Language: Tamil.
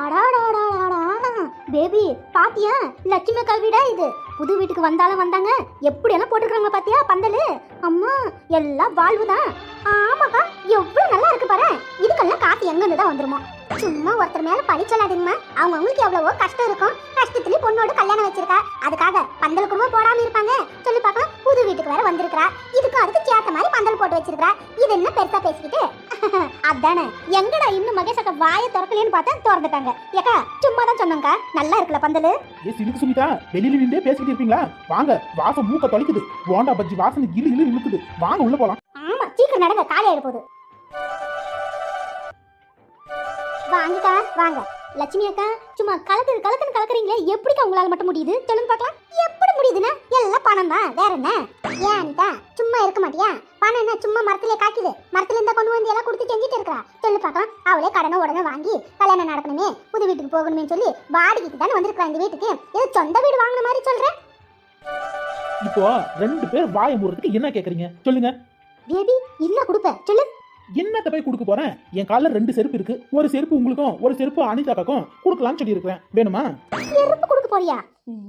அடாடாடாடாடா. பேபி பாத்தியா? லட்சுமி கல்விடா வீடா இது? புது வீட்டுக்கு வந்தாலும் வந்தாங்க. எப்படியெல்லாம் போட்டுருக்காங்க பாத்தியா பந்தலு? அம்மா எல்லாம் வாழ்வு தான் ஆமாக்கா எவ்வளவு நல்லா இருக்கு பாரு. இதுக்கெல்லாம் காசு எங்க இருந்து தான் வந்துருமோ? சும்மா ஒருத்தர் மேல பழி சொல்லாதீங்கம்மா. அவங்க அவங்களுக்கு எவ்வளவோ கஷ்டம் இருக்கும். கஷ்டத்துலயே பொண்ணோட கல்யாணம் வச்சிருக்கா. அதுக்காக பந்தல் குடும்பம் போடாம இருப்பாங்க. சொல்லி பார்க்கலாம் புது வீட்டுக்கு வேற வந்திருக்கா இதுக்கு அதுக்கு சேர்த்த மாதிரி பந்தல் போட்டு வச்சிருக்கா இது என்ன பெருசா பேசிக்கிட்டு? அதானே. எங்கடா இன்னும் மகேஷ் வாயை திறக்கலைன்னு பார்த்தா திறந்துட்டாங்க. ஏக்கா சும்மா தான் சொன்னாங்க நல்லா இருக்குல்ல பந்தலு? ஏ சிலுக்கு சுனிதா வெளியில நின்றே பேசிக்கிட்டு இருப்பீங்களா? வாங்க வாசம் மூக்க தொலைக்குது. போண்டா பஜ்ஜி வாசனை இழு இழு இழுக்குது. வாங்க உள்ள போலாம். ஆமா சீக்கிரம் நடங்க காலி ஆயிட போகுது. வாங்கக்கா வாங்க. லட்சுமி அக்கா சும்மா கலக்கு கலக்குன்னு கலக்குறீங்களே எப்படிக்கா உங்களால மட்டும் முடியுது? சொல்லுங்க பார்க்கலாம். எப்படி முடியுதுன்னா எல்லாம் பணம் தான் வேற என்ன? ஏன் அனிதா சும்மா இருக்க மாட்டியா? பணம் என்ன சும்மா மரத்திலே காய்க்குது? மரத்துல இருந்தா கொண்டு வந்து எல்லாம் கொடுத்து செஞ்சுட்டு இருக்கா சொல்லு பார்க்கலாம் அவளே கடனை உடனே வாங்கி கல்யாணம் நடக்கணுமே புது வீட்டுக்கு போகணுமே சொல்லி வாடகைக்கு தானே வந்திருக்கா இந்த வீட்டுக்கு? ஏதோ சொந்த வீடு வாங்கின மாதிரி சொல்றேன் இப்போ ரெண்டு பேர் வாய மூடுறதுக்கு என்ன கேக்குறீங்க? சொல்லுங்க. பேபி இல்ல கொடுப்பேன் சொல்லு. என்னத்த போய் கொடுக்க போறேன்? என் காலில் ரெண்டு செருப்பு இருக்கு. ஒரு செருப்பு உங்களுக்கும் ஒரு செருப்பு அனிதாக்காக்கும் கொடுக்கலாம்னு சொல்லி இருக்கிறேன் வேணுமா? செருப்பு கொடுக்க போறியா?